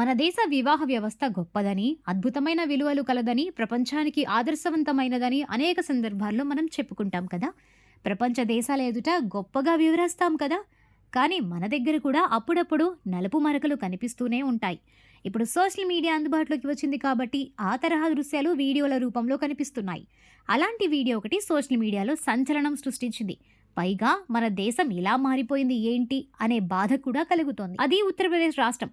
మన దేశ వివాహ వ్యవస్థ గొప్పదని అద్భుతమైన విలువలు కలదని ప్రపంచానికి ఆదర్శవంతమైనదని అనేక సందర్భాల్లో మనం చెప్పుకుంటాం కదా. ప్రపంచ దేశాల ఎదుట గొప్పగా వివరిస్తాం కదా. కానీ మన దగ్గర కూడా అప్పుడప్పుడు నలుపు మరకలు కనిపిస్తూనే ఉంటాయి. ఇప్పుడు సోషల్ మీడియా అందుబాటులోకి వచ్చింది కాబట్టి ఆ తరహా దృశ్యాలు వీడియోల రూపంలో కనిపిస్తున్నాయి. అలాంటి వీడియో ఒకటి సోషల్ మీడియాలో సంచలనం సృష్టించింది. పైగా మన దేశం ఇలా మారిపోయింది ఏంటి అనే బాధ కూడా కలుగుతోంది. అది ఉత్తరప్రదేశ్ రాష్ట్రం.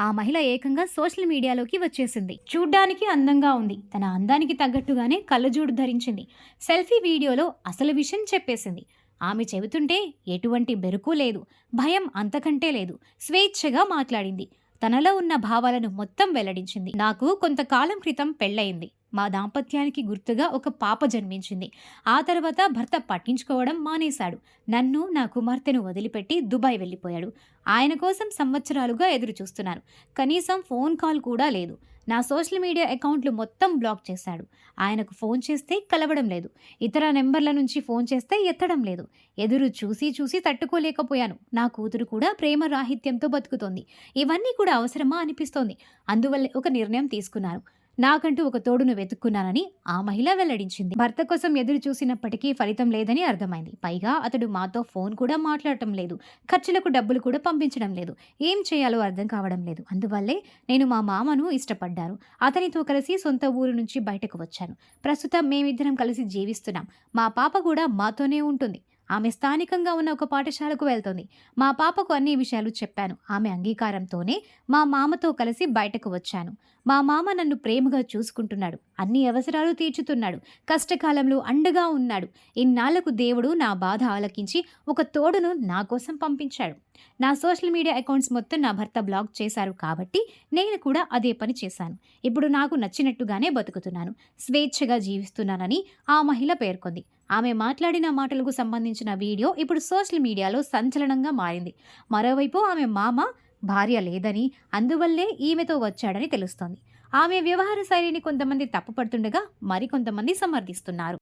ఆ మహిళ ఏకంగా సోషల్ మీడియాలోకి వచ్చేసింది. చూడ్డానికి అందంగా ఉంది. తన అందానికి తగ్గట్టుగానే కళ్ళజోడు ధరించింది. సెల్ఫీ వీడియోలో అసలు విషయం చెప్పేసింది. ఆమె చెబుతుంటే ఎటువంటి బెరుకు లేదు. భయం అంతకంటే లేదు. స్వేచ్ఛగా మాట్లాడింది. తనలో ఉన్న భావాలను మొత్తం వెల్లడించింది. నాకు కొంతకాలం క్రితం పెళ్ళయింది. మా దాంపత్యానికి గుర్తుగా ఒక పాప జన్మించింది. ఆ తర్వాత భర్త పట్టించుకోవడం మానేశాడు. నన్ను నా కుమార్తెను వదిలిపెట్టి దుబాయ్ వెళ్ళిపోయాడు. ఆయన కోసం సంవత్సరాలుగా ఎదురు చూస్తున్నాను కనీసం ఫోన్ కాల్ కూడా లేదు. నా సోషల్ మీడియా అకౌంట్లు మొత్తం బ్లాక్ చేశాడు. ఆయనకు ఫోన్ చేస్తే కలవడం లేదు. ఇతర నెంబర్ల నుంచి ఫోన్ చేస్తే ఎత్తడం లేదు. ఎదురు చూసి చూసి తట్టుకోలేకపోయాను. నా కూతురు కూడా ప్రేమ రాహిత్యంతో బతుకుతోంది. ఇవన్నీ కూడా అవసరమా అనిపిస్తోంది. అందువల్ల ఒక నిర్ణయం తీసుకున్నాను. నాకంటూ ఒక తోడును వెతుక్కున్నానని ఆ మహిళ వెల్లడించింది. భర్త కోసం ఎదురు చూసినప్పటికీ ఫలితం లేదని అర్థమైంది. పైగా అతడు మాతో ఫోన్ కూడా మాట్లాడటం లేదు. ఖర్చులకు డబ్బులు కూడా పంపించడం లేదు. ఏం చేయాలో అర్థం కావడం లేదు. అందువల్లే నేను మా మామను ఇష్టపడ్డాను. అతనితో కలిసి సొంత ఊరు నుంచి బయటకు వచ్చాను. ప్రస్తుతం మేమిద్దరం కలిసి జీవిస్తున్నాం. మా పాప కూడా మాతోనే ఉంటుంది. ఆమె స్థానికంగా ఉన్న ఒక పాఠశాలకు వెళ్తుంది. మా పాపకు అన్ని విషయాలు చెప్పాను. ఆమె అంగీకారంతోనే మా మామతో కలిసి బయటకు వచ్చాను. మా మామ నన్ను ప్రేమగా చూసుకుంటున్నాడు. అన్ని అవసరాలు తీర్చుతున్నాడు. కష్టకాలంలో అండగా ఉన్నాడు. ఇన్నాళ్ళకు దేవుడు నా బాధ ఆలకించి ఒక తోడును నా కోసం పంపించాడు. నా సోషల్ మీడియా అకౌంట్స్ మొత్తం నా భర్త బ్లాక్ చేశారు కాబట్టి నేను కూడా అదే పని చేశాను. ఇప్పుడు నాకు నచ్చినట్టుగానే బతుకుతున్నాను. స్వేచ్ఛగా జీవిస్తున్నానని ఆ మహిళ పేర్కొంది. ఆమె మాట్లాడిన మాటలకు సంబంధించిన వీడియో ఇప్పుడు సోషల్ మీడియాలో సంచలనంగా మారింది. మరోవైపు ఆమె మామ భార్య లేదని అందువల్లే ఈమెతో వచ్చాడని తెలుస్తోంది. ఆమె వ్యవహార శైలిని కొంతమంది తప్పుపడుతుండగా మరికొంతమంది సమర్థిస్తున్నారు.